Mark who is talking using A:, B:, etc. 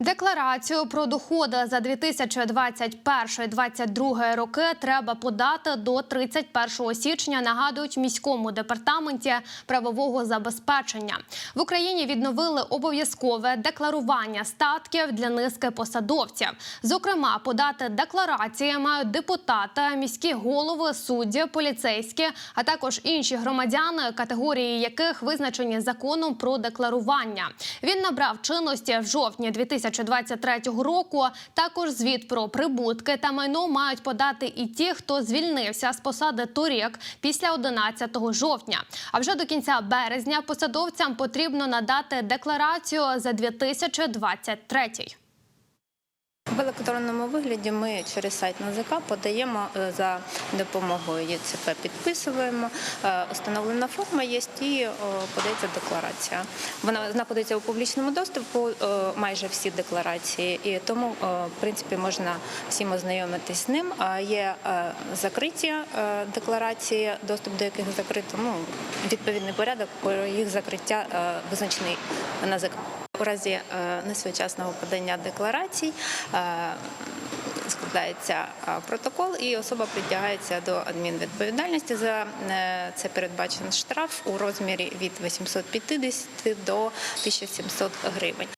A: Декларацію про доходи за 2021-2022 роки треба подати до 31 січня. Нагадують міському департаменті правового забезпечення. В Україні відновили обов'язкове декларування статків для низки посадовців. Зокрема, подати декларації мають депутати, міські голови, судді, поліцейські, а також інші громадяни, категорії яких визначені законом про декларування. Він набрав чинності в жовтні 2023 року. Також звіт про прибутки та майно мають подати і ті, хто звільнився з посади торік після 11 жовтня. А вже до кінця березня посадовцям потрібно надати декларацію за 2023.
B: В електронному вигляді ми через сайт НАЗК подаємо е, за допомогою ЄЦП, підписуємо. е, Установлена форма є і подається декларація. Вона знаходиться у публічному доступу, е, майже всі декларації, і тому, е, в принципі, можна всім ознайомитись з ним. А Є е, закриті е, декларації, доступ до яких закрито, ну, відповідний порядок їх закриття е, визначений НАЗК. У разі е, несвоєчасного подання декларацій е, складається е, протокол, і особа притягається до адмінвідповідальності. За це передбачений штраф у розмірі від 850 до 1700 гривень.